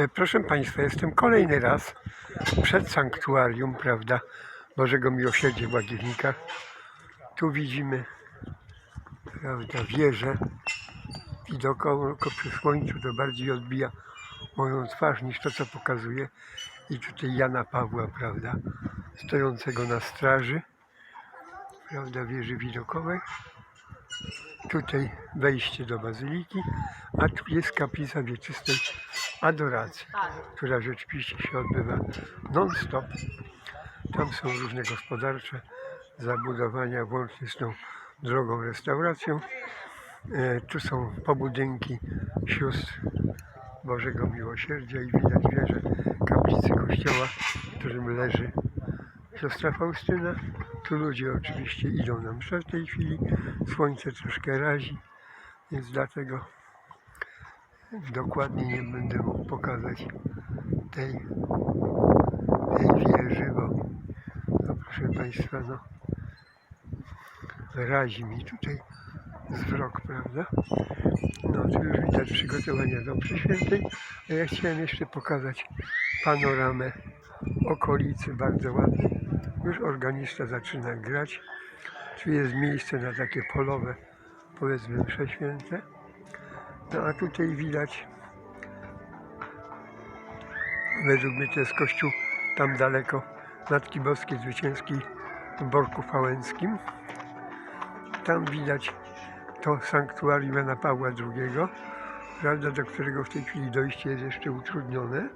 E, Proszę Państwa, jestem kolejny raz przed sanktuarium, prawda, Bożego Miłosierdzia w Łagiewnikach. Tu widzimy, prawda, wieżę. Widokowo przy słońcu to bardziej odbija moją twarz niż to, co pokazuje. I tutaj Jana Pawła, prawda, stojącego na straży, prawda, wieży widokowej. Tutaj wejście do bazyliki, a tu jest kaplica wieczystej adoracji, która rzeczywiście się odbywa non-stop. Tam są różne gospodarcze zabudowania, włącznie z tą drogą restauracją. E, Tu są pobudynki sióstr Bożego Miłosierdzia i widać wieżę kaplicy kościoła, w którym leży siostra Faustyna. Tu ludzie oczywiście idą na mszę w tej chwili. Słońce troszkę razi, więc dlatego dokładnie nie będę mógł pokazać tej, tej wieży, bo no proszę Państwa, no razi mi tutaj wzrok, prawda? No tu już widać przygotowania do mszy świętej, a ja chciałem jeszcze pokazać panoramę okolicy, bardzo ładnie. Już organista zaczyna grać. Tu jest miejsce na takie polowe, powiedzmy, msze święte. No a tutaj widać, według mnie to jest kościół tam daleko Matki Boskiej Zwycięskiej w Borku Fałęckim. Tam widać to sanktuarium Jana Pawła II, prawda, do którego w tej chwili dojście jest jeszcze utrudnione,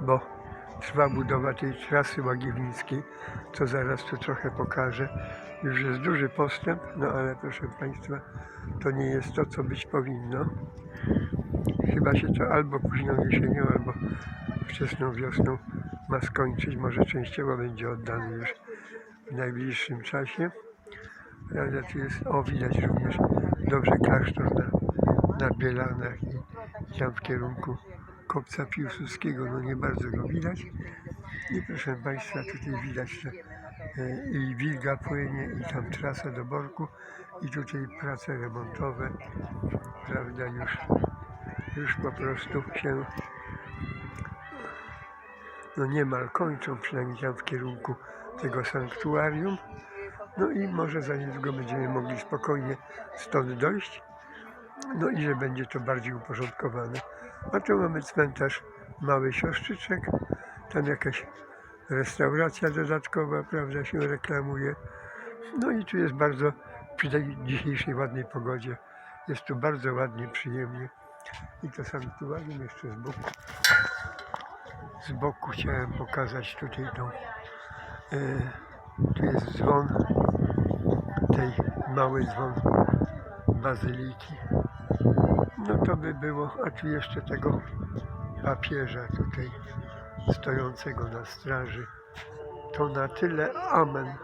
bo trwa budowa tej trasy łagiewnickiej, co zaraz tu trochę pokażę. Już jest duży postęp, no ale proszę Państwa, to nie jest to, co być powinno. Chyba się to albo późną jesienią, albo wczesną wiosną ma skończyć. Może częściowo będzie oddany już w najbliższym czasie. Prawda, tu jest, o widać również dobrze klasztor na, na Bielanach i tam w kierunku kopca Piłsudskiego, no nie bardzo go widać. I proszę Państwa, tutaj widać, że e, i wilga płynie i tam trasa do Borku i tutaj prace remontowe, prawda, już, już po prostu się no niemal kończą, przynajmniej tam w kierunku tego sanktuarium. No i może za niedługo będziemy mogli spokojnie stąd dojść. No i że będzie to bardziej uporządkowane. A tu mamy cmentarz Mały Siostrzyczek. Tam jakaś restauracja dodatkowa, prawda, się reklamuje. No i tu jest bardzo, przy tej dzisiejszej ładnej pogodzie, jest tu bardzo ładnie, przyjemnie. I to sanktuarium jeszcze z boku. Z boku chciałem pokazać tutaj tą, e, tu jest dzwon, tej mały dzwon bazyliki. No to by było, a tu jeszcze tego papieża tutaj stojącego na straży. To na tyle amen.